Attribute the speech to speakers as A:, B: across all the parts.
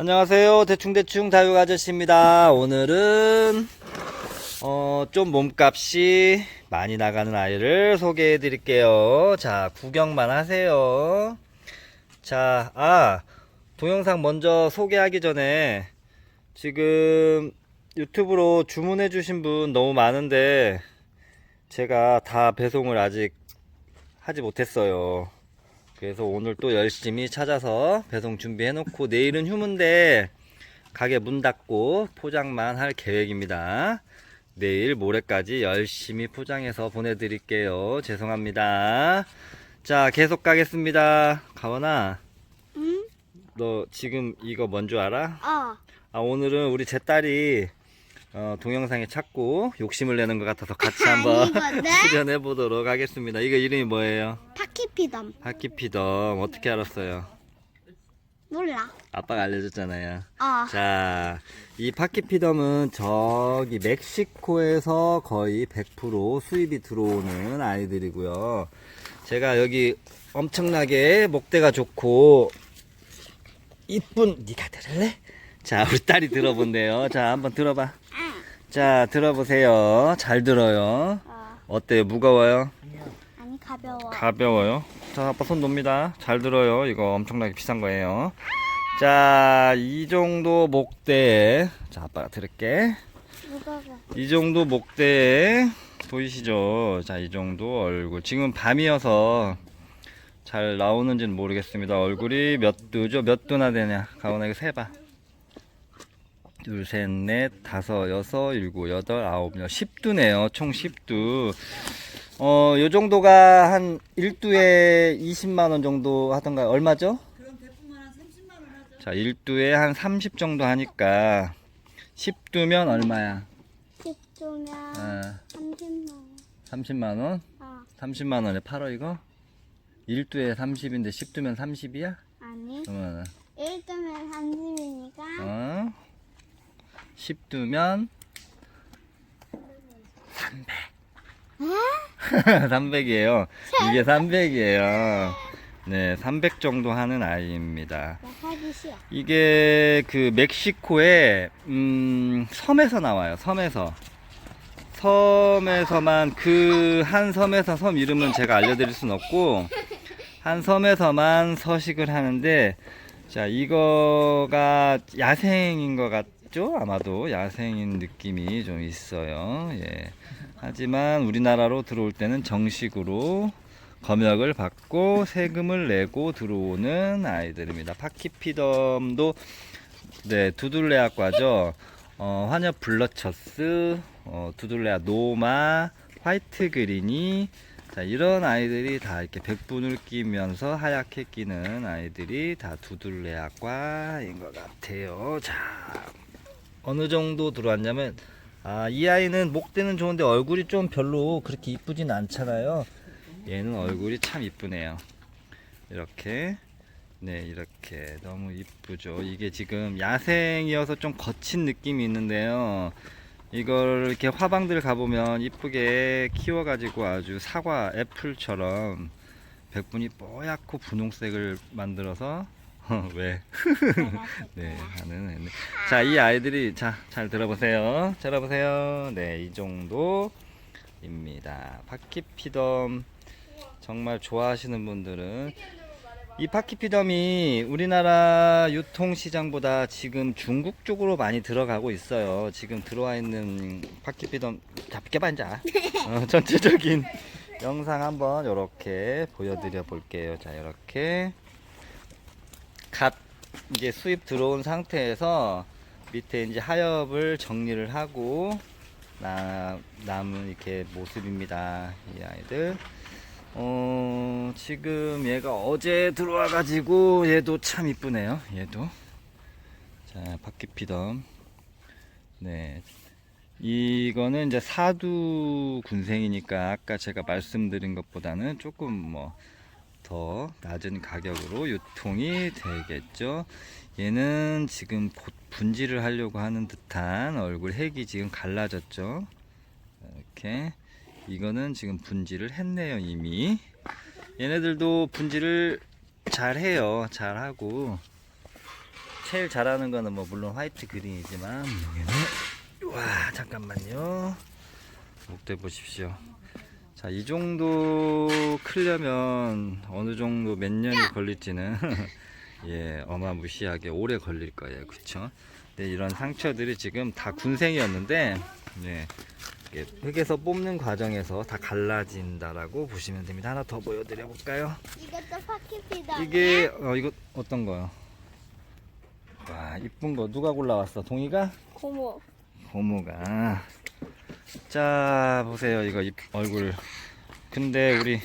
A: 안녕하세요. 대충대충 다육 아저씨입니다. 오늘은 어, 좀 몸값이 많이 나가는 아이를 소개해 드릴게요. 자, 구경만 하세요. 자, 아, 동영상 먼저 소개하기 전에 지금 유튜브로 주문해 주신 분 너무 많은데 제가 다 배송을 아직 하지 못했어요. 그래서 오늘 또 열심히 찾아서 배송 준비해 놓고 내일은 휴무인데 가게 문 닫고 포장만 할 계획입니다. 내일 모레까지 열심히 포장해서 보내드릴게요. 죄송합니다. 자, 계속 가겠습니다. 가원아,
B: 응?
A: 너 지금 이거 뭔 줄 알아?
B: 어.
A: 아, 오늘은 우리 제 딸이 어, 동영상에 찾고 욕심을 내는 것 같아서 같이 한번? 출연해 보도록 하겠습니다. 이거 이름이 뭐예요?
B: 파키피덤.
A: 하키피덤 어떻게 알았어요?
B: 몰라.
A: 아빠가 알려줬잖아요.
B: 어.
A: 자, 이 파키피덤은 저기 멕시코에서 거의 100% 수입이 들어오는 아이들이고요. 제가 여기 엄청나게 목대가 좋고 이쁜 네가 들을래? 자, 우리 딸이 들어본대요. 자, 한번 들어봐. 자, 들어보세요. 잘 들어요.
B: 어.
A: 어때요? 무거워요?
B: 가벼워.
A: 가벼워요. 자, 아빠 손 놓습니다. 잘 들어요. 이거 엄청나게 비싼 거예요. 자, 이 정도 목대에, 자, 아빠가 들을게.
B: 무거워.
A: 이 정도 목대에, 보이시죠? 자, 이 정도 얼굴. 지금 밤이어서 잘 나오는지는 모르겠습니다. 얼굴이 몇 두죠? 몇 두나 되냐? 가온아, 이거 세봐. 둘, 셋, 넷, 다섯, 여섯, 일곱, 여덟, 아홉, 열, 10두네요. 총 10두. 어, 요 정도가 한 1두에 20만 원 정도 하던가요? 얼마죠? 자, 1두에 한 30 정도 하니까 10두면 얼마야?
B: 10조면
A: 어,
B: 30만 원.
A: 30만 원?
B: 어.
A: 30만 원에 팔어, 이거? 1두에 30인데 10두면 30이야?
B: 아니.
A: 그러면,
B: 1조면 30이니까
A: 어? 10두면 300. 300이에요. 이게 300이에요. 네, 300 정도 하는 아이입니다.
B: 싫어.
A: 이게 그 멕시코의 음, 섬에서 나와요. 섬에서. 섬에서만 그 한 섬에서 섬 이름은 제가 알려드릴 순 없고 한 섬에서만 서식을 하는데 자 이거가 야생인 것 같죠? 아마도 야생인 느낌이 좀 있어요. 예. 하지만 우리나라로 들어올 때는 정식으로 검역을 받고 세금을 내고 들어오는 아이들입니다. 파키피덤도 네 두둘레아과죠. 어, 환엽 블러처스, 어, 두둘레아 노마, 화이트 그린이 자 이런 아이들이 다 이렇게 백분을 끼면서 하얗게 끼는 아이들이 다 두둘레아과인 것 같아요. 자 어느 정도 들어왔냐면 아 이 아이는 목대는 좋은데 얼굴이 좀 별로 그렇게 이쁘진 않잖아요. 얘는 얼굴이 참 이쁘네요. 이렇게 네 이렇게 너무 이쁘죠. 이게 지금 야생이어서 좀 거친 느낌이 있는데요. 이걸 이렇게 화방들 가보면 이쁘게 키워가지고 아주 사과 애플처럼 백분이 뽀얗고 분홍색을 만들어서 왜? 네 하는. 자, 이 아이들이 자, 잘 들어보세요. 잘 들어보세요. 네, 이 정도입니다. 파키피덤 정말 좋아하시는 분들은 이 파키피덤이 우리나라 유통시장보다 지금 중국 쪽으로 많이 들어가고 있어요. 지금 들어와 있는 파키피덤 잡게 반자 어, 전체적인 영상 한번 이렇게 보여드려 볼게요. 자, 이렇게 갓 이제 수입 들어온 상태에서 밑에 이제 하엽을 정리를 하고 나, 남은 이렇게 모습입니다. 이 아이들. 어, 지금 얘가 어제 들어와가지고 얘도 참 이쁘네요. 얘도. 자, 바퀴 피덤. 네. 이거는 이제 사두 군생이니까 아까 제가 말씀드린 것보다는 조금 뭐 더 낮은 가격으로 유통이 되겠죠. 얘는 지금 곧 분질을 하려고 하는 듯한 얼굴 핵이 지금 갈라졌죠. 이렇게 이거는 지금 분질을 했네요 이미. 얘네들도 분질을 잘 해요. 잘 하고 제일 잘하는 거는 뭐 물론 화이트 그린이지만 여기는 와 잠깐만요. 목대 보십시오. 자, 이 정도 크려면 어느 정도 몇 년이 걸릴지는 예, 어마무시하게 오래 걸릴 거예요. 그쵸? 근데 이런 상처들이 지금 다 군생이었는데 예, 이게 흙에서 뽑는 과정에서 다 갈라진다라고 보시면 됩니다. 하나 더 보여드려 볼까요?
B: 이것도 파키피다.
A: 이게 어 이거 어떤 거요? 와 이쁜 거 누가 골라왔어? 동이가?
B: 고모.
A: 고모가. 자 보세요 이거 입, 얼굴. 근데 우리.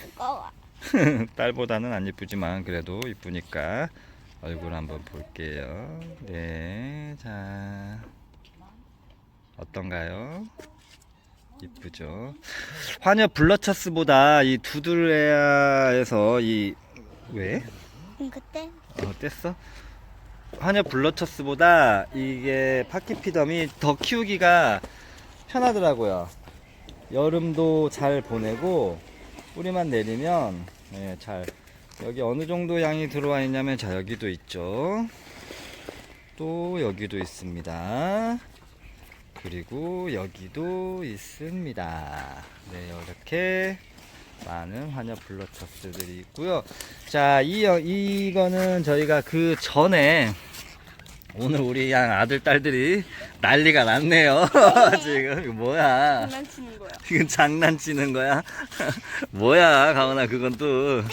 A: 딸보다는 안 이쁘지만 그래도 이쁘니까 얼굴 한번 볼게요. 네, 자 어떤가요? 이쁘죠. 화녀 블러처스보다 이 두드레아에서 이 왜?
B: 응, 그때
A: 어, 뗐어? 화녀 블러처스보다 이게 파키피덤이 더 키우기가 편하더라고요. 여름도 잘 보내고 뿌리만 내리면 네, 잘 여기 어느 정도 양이 들어와 있냐면 자 여기도 있죠. 또 여기도 있습니다. 그리고 여기도 있습니다. 네, 이렇게 많은 화녀 블러처스들이 있고요. 자, 이, 여- 이거는 저희가 그 전에 오늘 우리 양 아들, 딸들이 난리가 났네요. 지금, 이거 뭐야.
B: 장난치는 거야.
A: 이건 장난치는 거야? 뭐야, 가은아, 그건 또.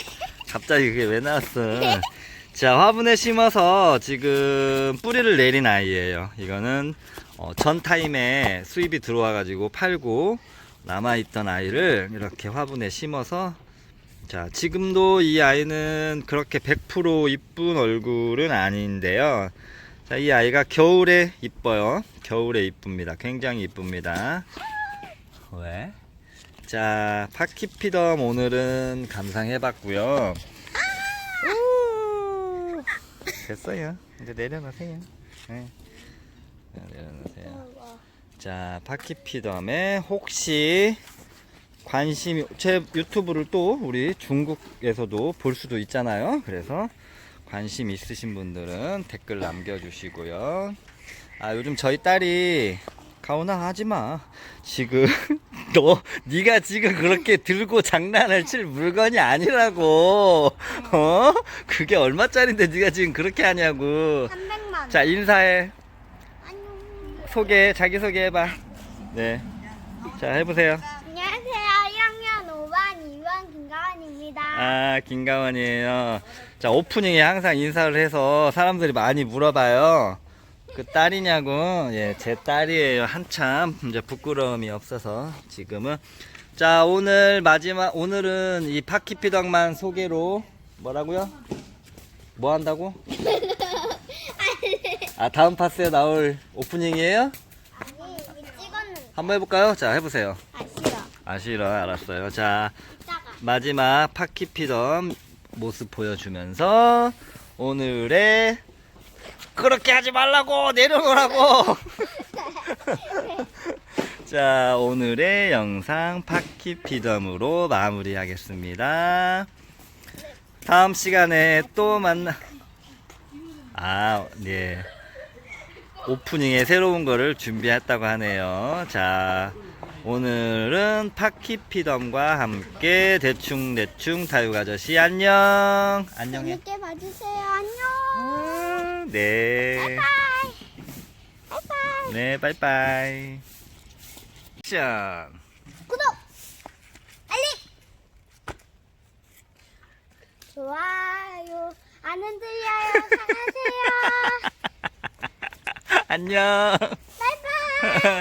A: 갑자기 그게 왜 나왔어? 자, 화분에 심어서 지금 뿌리를 내린 아이예요. 이거는 어, 전 타임에 수입이 들어와가지고 팔고 남아있던 아이를 이렇게 화분에 심어서 자, 지금도 이 아이는 그렇게 100% 이쁜 얼굴은 아닌데요. 자, 이 아이가 겨울에 이뻐요. 겨울에 이쁩니다. 굉장히 이쁩니다. 왜? 자, 파키피덤 오늘은 감상해봤고요. 우! 됐어요. 이제 내려놓으세요. 네. 자, 내려놓으세요. 자, 파키피덤에 혹시 관심이 제 유튜브를 또 우리 중국에서도 볼 수도 있잖아요. 그래서 관심 있으신 분들은 댓글 남겨주시고요. 아 요즘 저희 딸이 가오나 하지 마. 지금 너 네가 지금 그렇게 들고 장난을 칠 물건이 아니라고. 어? 그게 얼마짜린데 네가 지금 그렇게 하냐고.
B: 300만 원.
A: 자 인사해.
B: 안녕.
A: 소개 자기 소개해봐. 네. 자 해보세요.
B: 1학년 5반 2반 김가원입니다.
A: 아, 김가원이에요. 자, 오프닝에 항상 인사를 해서 사람들이 많이 물어봐요. 그 딸이냐고. 예, 제 딸이에요. 한참 이제 부끄러움이 없어서 지금은. 자, 오늘 마지막 오늘은 이 파키피덕만 소개로 뭐라고요? 뭐 한다고? 아, 다음 파스에 나올 오프닝이에요?
B: 아니, 이거 찍었는데.
A: 한번 해볼까요? 자, 해보세요.
B: 아, 싫어.
A: 아, 싫어. 알았어요. 자. 마지막 파키피덤 모습 보여주면서 오늘의 그렇게 하지 말라고 내려놓으라고. 자 오늘의 영상 파키 피덤으로 마무리하겠습니다. 다음 시간에 또 만나 아네. 오프닝에 새로운 거를 준비했다고 하네요. 자 오늘은 파키피덤과 함께 대충대충 다육 아저씨 안녕 안녕해
B: 재밌게 봐주세요. 안녕.
A: 네.
B: 바이바이.
A: 네, 빠이빠이. 짠.
B: 구독. 알림. 좋아요. 안 흔들려요. 사랑하세요.
A: 안녕.
B: 바이바이.